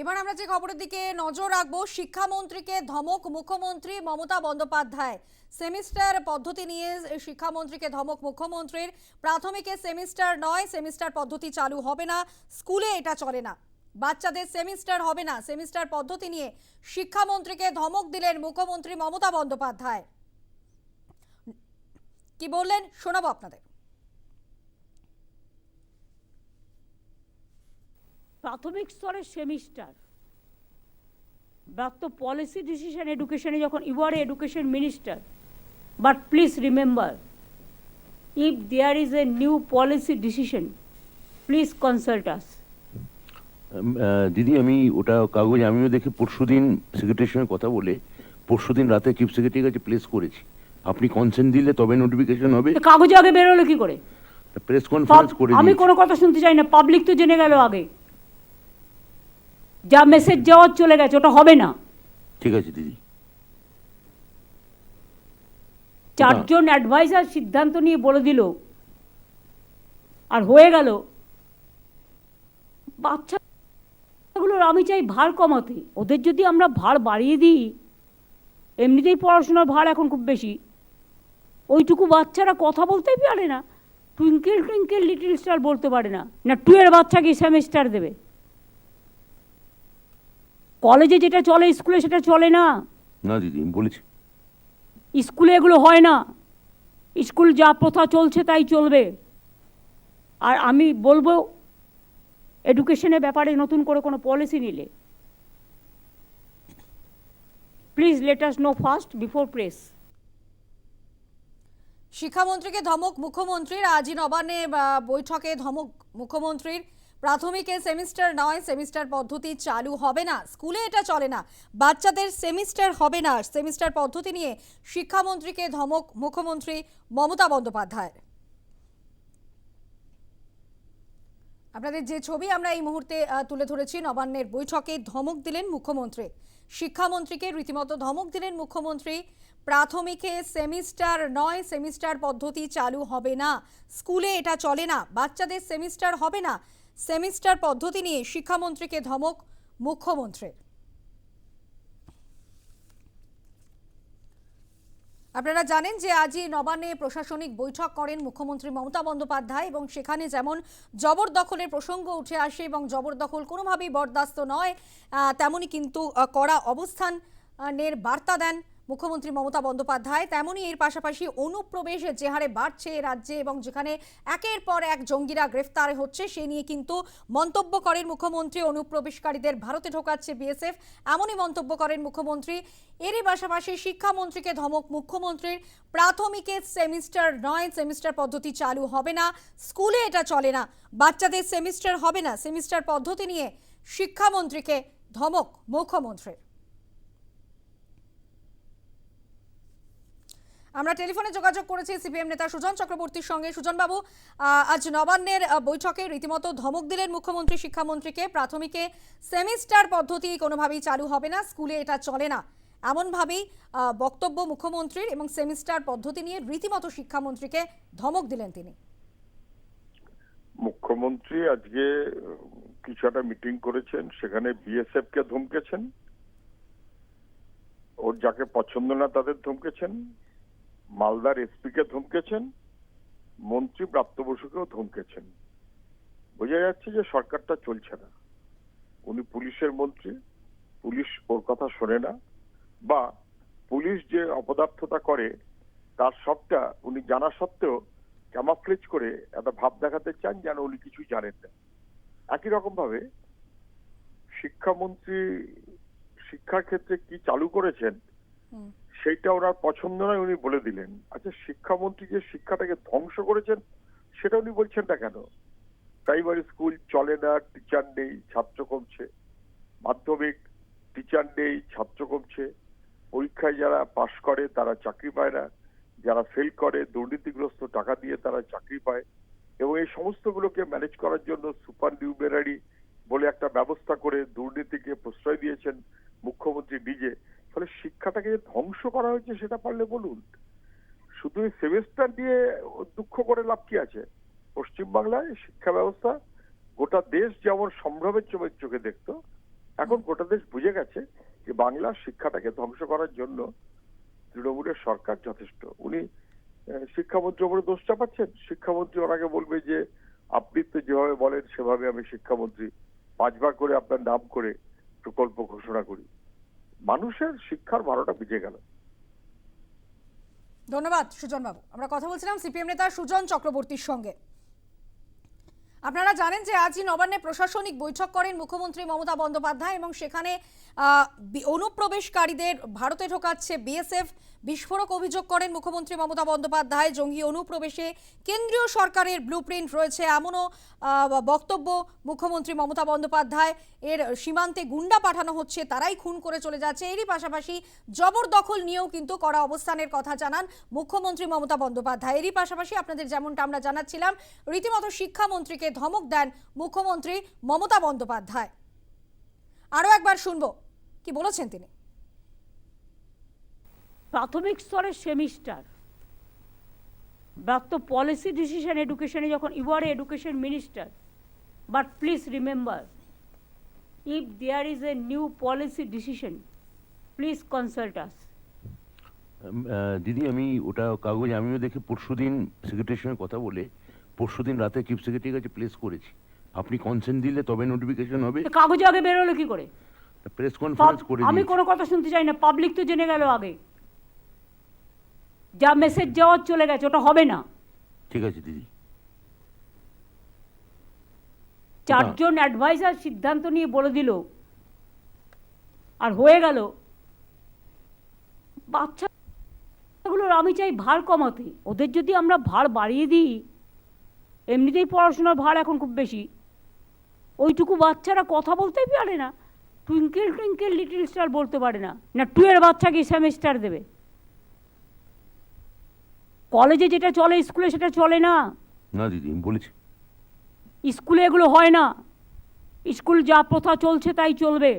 এবার আমরা যে খবরের দিকে নজর রাখব, শিক্ষামন্ত্রীকে ধমক, মুখ্যমন্ত্রী মমতা বন্দ্যোপাধ্যায়। সেমিস্টার পদ্ধতি নিয়ে শিক্ষামন্ত্রীকে ধমক, মুখ্যমন্ত্রীর। প্রাথমিকে সেমিস্টার নয়, সেমিস্টার পদ্ধতি চালু হবে না, স্কুলে এটা চলে না। বাচ্চাদের সেমিস্টার হবে না, সেমিস্টার পদ্ধতি নিয়ে শিক্ষামন্ত্রীকে ধমক দিলেন মুখ্যমন্ত্রী মমতা বন্দ্যোপাধ্যায়। কি বললেন শোনাবো আপনাদের। প্রাথমিক স্তরের সেমিস্টার। তো পলিসি ডিসিশন এডুকেশনে যখন you are education minister but please remember if there is a new policy decision please consult us দিদি আমি ওটা কাগজ আমিও দেখে পরশুদিন সেক্রেটারির সঙ্গে কথা বলে পরশুদিন রাতে চিফ সেক্রেটারির কাছে প্লেস করেছি। আপনি কনসেন্ট দিলে তবে নোটিফিকেশন হবে। কাগজে আগে বেরোলো কি করে? প্রেস কনফারেন্স করে আমি কোনো কথা শুনতে চাই না পাবলিক তো জেনে গেল আগে। যা মেসেজ যাওয়ার চলে গেছে ওটা হবে না। ঠিক আছে দিদি। চারজন অ্যাডভাইজার সিদ্ধান্ত নিয়ে বলে দিল আর হয়ে গেল। বাচ্চাগুলোর আমি চাই ভার কমাতে। ওদের যদি আমরা ভার বাড়িয়ে দিই এমনিতেই পড়াশোনার ভার এখন খুব বেশি। ওইটুকু বাচ্চারা কথা বলতেই পারে না। টুইঙ্কেল টুইঙ্কেল লিটল স্টার বলতে পারে না। না টু এর বাচ্চাকে সেমিস্টার দেবে। কলেজে যেটা চলে স্কুলে সেটা চলে না। না দিদি আমি বলেছি। স্কুলে এগুলো হয় না। স্কুল যা প্রথা চলছে তাই চলবে। আর আমি বলব এডুকেশনের ব্যাপারে নতুন করে কোনো পলিসি নিলে। Please let us know first before press শিক্ষামন্ত্রীকে ধমক মুখ্যমন্ত্রীর আজই নবান্নে বৈঠকে ধমক মুখ্যমন্ত্রীর। প্রাথমিকে সেমিস্টার নয়, সেমিস্টার পদ্ধতি চালু হবে না। স্কুলে এটা চলে না। বাচ্চাদের সেমিস্টার হবে না। সেমিস্টার পদ্ধতি নিয়ে শিক্ষামন্ত্রীকে ধমক মুখ্যমন্ত্রী মমতা বন্দ্যোপাধ্যায় আপনাদের যে ছবি আমরা এই মুহূর্তে তুলে ধরেছি, নবান্নের বৈঠকে ধমক দিলেন মুখ্যমন্ত্রী। শিক্ষামন্ত্রীকে রীতিমতো ধমক দিলেন মুখ্যমন্ত্রী। প্রাথমিকে সেমিস্টার নয়, সেমিস্টার পদ্ধতি চালু হবে না। স্কুলে এটা চলে না। বাচ্চাদের সেমিস্টার হবে না। সেমিস্টার পদ্ধতি নিয়ে শিক্ষামন্ত্রীকে ধমক মুখ্যমন্ত্রীর। আপনারা জানেন যে আজই নবান্নে প্রশাসনিক বৈঠক করেন মুখ্যমন্ত্রী মমতা বন্দ্যোপাধ্যায় এবং সেখানে যেমন জবরদখলের প্রসঙ্গ উঠে আসে এবং জবরদখল কোনোভাবেই বরদাস্ত নয় তেমনই কিন্তু কড়া অবস্থানের বার্তা দেন মুখ্যমন্ত্রী মমতা বন্দ্যোপাধ্যায় তেমনই এর পাশাপাশি অনুপ্রবেশ যে হারে বাড়ছে রাজ্যে এবং যেখানে একের পর এক জঙ্গিরা গ্রেফতার হচ্ছে, সে নিয়ে কিন্তু মন্তব্য করেন মুখ্যমন্ত্রী। অনুপ্রবেশকারীদের ভারতে ঢোকাচ্ছে বিএসএফ, এমনই মন্তব্য করেন মুখ্যমন্ত্রী। এরই পাশাপাশি শিক্ষামন্ত্রীকে ধমক, মুখ্যমন্ত্রীর প্রাথমিকে সেমিস্টার নয়, সেমিস্টার পদ্ধতি চালু হবে না, স্কুলে এটা চলে না, বাচ্চাদের সেমিস্টার হবে না, সেমিস্টার পদ্ধতি নিয়ে শিক্ষামন্ত্রীকে ধমক মুখ্যমন্ত্রীর। আমরা টেলিফোনে যোগাযোগ করেছি সিপিএম নেতা সুজন চক্রবর্তীর সঙ্গে। সুজন বাবু আজ নবান্নের বৈঠকে রীতিমতো ধমক দিলেন মুখ্যমন্ত্রী, শিক্ষামন্ত্রীকে। প্রাথমিকে সেমিস্টার পদ্ধতি কোনোভাবেই চালু হবে না, স্কুলে এটা চলে না। এমনভাবেই বক্তব্য মুখ্যমন্ত্রীর এবং সেমিস্টার পদ্ধতি নিয়ে রীতিমতো শিক্ষামন্ত্রীকে ধমক দিলেন তিনি। মুখ্যমন্ত্রী আজকে কিছু একটা মিটিং করেছেন, সেখানে বিএসএফ কে ধমকেছেন। ওর যাকে পছন্দ না তাদের ধমকেছেন। মালদার এসপিকে ধমকেছেন, মন্ত্রী প্রাপ্ত বসুকেও ধমকেছেন। বোঝা যাচ্ছে যে সরকারটা চলছে না। উনি পুলিশের মন্ত্রী, পুলিশ ওর কথা শোনে না, বা পুলিশ যে অপদার্থতা করে, তার সবটা উনি জানা সত্ত্বেও ক্যামাফ্লেজ করে একটা ভাব দেখাতে চান যেন উনি কিছুই জানেন না। একই রকম ভাবে শিক্ষামন্ত্রী শিক্ষার ক্ষেত্রে কি চালু করেছেন সেইটা ওনার পছন্দ নয়, উনি বলে দিলেন। আচ্ছা শিক্ষামন্ত্রী যে শিক্ষাটাকে ধ্বংস করেছেন, সেটা উনি বলছেন না কেন? প্রাইমারি স্কুল চলে না টিচার নেই, ছাত্র কমছে। মাধ্যমিক টিচার নেই, ছাত্র কমছে। পরীক্ষায় যারা পাশ করে, তারা চাকরি পায় না। যারা ফেল করে, দুর্নীতিগ্রস্ত টাকা দিয়ে তারা চাকরি পায়। এবং এই সমস্তগুলোকে ম্যানেজ করার জন্য সুপার নিউমেরারি বলে একটা ব্যবস্থা করে দুর্নীতিকে প্রশ্রয় দিয়েছেন মুখ্যমন্ত্রী নিজে। শিক্ষাটাকে ধ্বংস করা হয়েছে সেটা পারলে বলুন? শুধু সেমিস্টার দিয়ে দুঃখ করে লাভ কি আছে? পশ্চিমবাংলায় শিক্ষা ব্যবস্থা গোটা দেশ যেমন সম্ভ্রমের চোখে চোখে দেখতো এখন গোটা দেশ বুঝে গেছে যে বাংলার শিক্ষাটাকে ধ্বংস করার জন্য তৃণমূলের সরকার যথেষ্ট। উনি শিক্ষামন্ত্রী ওপরে দোষ চাপাচ্ছেন শিক্ষামন্ত্রী ওনাকে বলবে যে আপনি তো যেভাবে বলেন সেভাবে আমি শিক্ষামন্ত্রী পাঁচবার করে আপনার নাম করে প্রকল্প ঘোষণা করি। মানুষের শিক্ষার ভালোটা বুঝে গেল। ধন্যবাদ সুজন বাবু আমরা কথা বলছিলাম সিপিএম নেতা সুজন চক্রবর্তীর সঙ্গে। আপনারা জানেন যে আজই নবান্নে প্রশাসনিক বৈঠক করেন মুখ্যমন্ত্রী মমতা বন্দ্যোপাধ্যায় এবং সেখানে অনুপ্রবেশকারীদের ভারতে ঢোকাচ্ছে বিএসএফ। বিস্ফোরক অভিযোগ করেন মুখ্যমন্ত্রী মমতা বন্দ্যোপাধ্যায়। জঙ্গি অনুপ্রবেশে কেন্দ্রীয় সরকারের ব্লুপ্রিন্ট রয়েছে এমনও বক্তব্য মুখ্যমন্ত্রী মমতা বন্দ্যোপাধ্যায়। এর সীমান্তে গুন্ডা পাঠানো হচ্ছে, তারাই খুন করে চলে যাচ্ছে। এরই পাশাপাশি জবরদখল নিয়েও কিন্তু কড়া অবস্থানের কথা জানান মুখ্যমন্ত্রী মমতা বন্দ্যোপাধ্যায়। এরই পাশাপাশি আপনাদের যেমনটা আমরা জানাচ্ছিলাম, রীতিমতো শিক্ষামন্ত্রীকে ধমক দেন মুখ্যমন্ত্রী মমতা বন্দ্যোপাধ্যায়। আরও একবার শুনব, কি বলেছেন তিনি? প্রাথমিক স্তরের সেমিস্টার ব্যাপ্ত পলিসি ডিসিশন এডুকেশনে যখন you are education minister but please remember if there is a new policy decision please consult us দিদি আমি ওটা কাগজ আমিও দেখে পরশুদিন সেক্রেটারির সঙ্গে কথা বলে পরশুদিন রাতে চিফ সেক্রেটারির কাছে প্লেস করেছি। আপনি কনসেন্ট দিলে তবে নোটিফিকেশন হবে। কাগজে আগে বেরোলো কি করে? প্রেস কনফারেন্স করে আমি কোনো কথা শুনতে চাই না পাবলিক তো জেনে গেল আগে। যা মেসেজ যাওয়ার চলে গেছে ওটা হবে না। ঠিক আছে দিদি। চারজন অ্যাডভাইজার সিদ্ধান্ত নিয়ে বলে দিল আর হয়ে গেল। বাচ্চাগুলোর আমি চাই ভার কমাতে। ওদের যদি আমরা ভার বাড়িয়ে দিই এমনিতেই পড়াশোনার ভার এখন খুব বেশি। ওইটুকু বাচ্চারা কথা বলতেই পারে না। টুইঙ্কেল টুইঙ্কেল লিটল স্টার বলতে পারে না। না টু এর বাচ্চাকে সেমিস্টার দেবে। কলেজে যেটা চলে স্কুলে সেটা চলে না। না দিদি আমি বলেছি। স্কুলে এগুলো হয় না। স্কুল যা প্রথা চলছে তাই চলবে।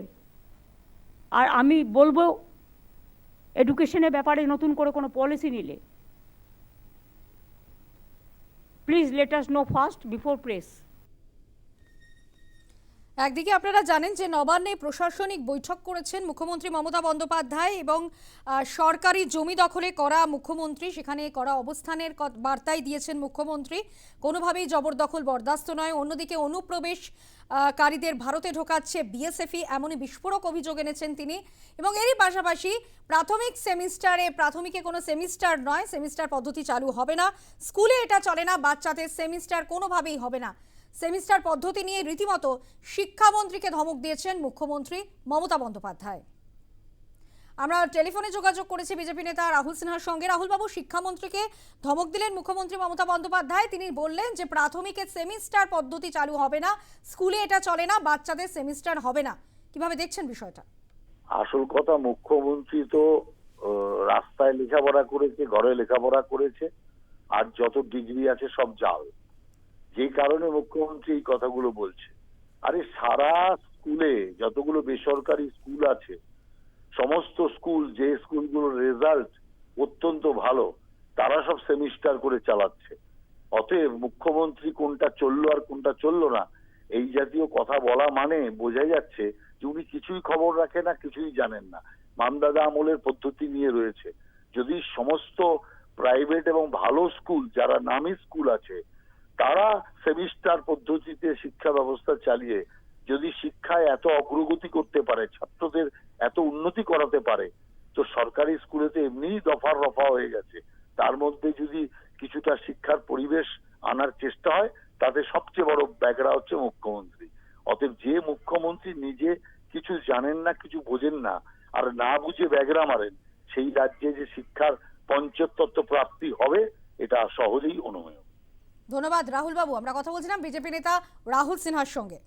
আর আমি বলব এডুকেশনের ব্যাপারে নতুন করে কোনো পলিসি নিলে। Please let us know first before press একদিকে আপনারা জানেন যে নবান্নে প্রশাসনিক বৈঠক করেছেন মুখ্যমন্ত্রী মমতা বন্দ্যোপাধ্যায় এবং সরকারি জমি দখলে করা মুখ্যমন্ত্রী, সেখানে করা অবস্থানের বার্তাই দিয়েছেন মুখ্যমন্ত্রী। কোনোভাবেই জবরদখল বরদাস্ত নয়। অন্যদিকে অনুপ্রবেশ কারীদের ভারতে ঢোকাচ্ছে বিএসএফই, এমনই বিস্ফোরক অভিযোগ এনেছেন তিনি। এবং এরই পাশাপাশি প্রাথমিক সেমিস্টারে, প্রাথমিকে কোনো সেমিস্টার নয়, সেমিস্টার পদ্ধতি চালু হবে না। স্কুলে এটা চলে না, বাচ্চাদের সেমিস্টার কোনোভাবেই হবে না। সেমিস্টার পদ্ধতি নিয়ে রীতিমতো শিক্ষামন্ত্রীকে ধমক দিয়েছেন মুখ্যমন্ত্রী মমতা বন্দ্যোপাধ্যায়। আমরা টেলিফোনে যোগাযোগ করেছি বিজেপি নেতা রাহুল সিনহার সঙ্গে। রাহুলবাবু শিক্ষামন্ত্রীকে ধমক দিলেন মুখ্যমন্ত্রী মমতা বন্দ্যোপাধ্যায়। তিনি বললেন যে, প্রাথমিকের সেমিস্টার পদ্ধতি চালু হবে না, স্কুলে এটা চলে না, বাচ্চাদের সেমিস্টার হবে না। কীভাবে দেখছেন বিষয়টা? আসল কথা, মুখ্যমন্ত্রী তো রাস্তায় লেখাপড়া করেছে, ঘরে লেখাপড়া করেছে, আর যত ডিগ্রি আছে সব জাল। যেই কারণে মুখ্যমন্ত্রী এই কথাগুলো বলছে। আরে সারা স্কুলে যতগুলো বেসরকারি স্কুল আছে, সমস্ত স্কুল, যে স্কুলগুলোর রেজাল্ট অত্যন্ত ভালো, তারা সব সেমিস্টার করে চালাচ্ছে। অতএব মুখ্যমন্ত্রী কোনটা চলল আর কোনটা চলল না, এই জাতীয় কথা বলা মানে বোঝা যাচ্ছে যে উনি কিছুই খবর রাখেন না কিছুই জানেন না। মামদাদা আমলের পদ্ধতি নিয়ে রয়েছে। যদি সমস্ত প্রাইভেট এবং ভালো স্কুল, যারা নামি স্কুল আছে তারা সেমিস্টার পদ্ধতিতে শিক্ষা ব্যবস্থা চালিয়ে যদি শিক্ষায় এত অগ্রগতি করতে পারে, ছাত্রদের এত উন্নতি করাতে পারে, তো সরকারি স্কুলে তো এমনিই দফার রফা হয়ে গেছে। তার মধ্যে যদি কিছুটা শিক্ষার পরিবেশ আনার চেষ্টা হয়, তাতে সবচেয়ে বড় ব্যাগরা হচ্ছে মুখ্যমন্ত্রী। অতএব যে মুখ্যমন্ত্রী নিজে কিছু জানেন না, কিছু বোঝেন না, আর না বুঝে ব্যাগরা মারেন, সেই রাজ্যে যে শিক্ষার পঞ্চতত্ত্ব প্রাপ্তি হবে, এটা সহজেই অনুমেয় ধন্যবাদ রাহুল বাবু আমরা কথা বলছিলাম বিজেপি নেতা রাহুল সিনহার সঙ্গে।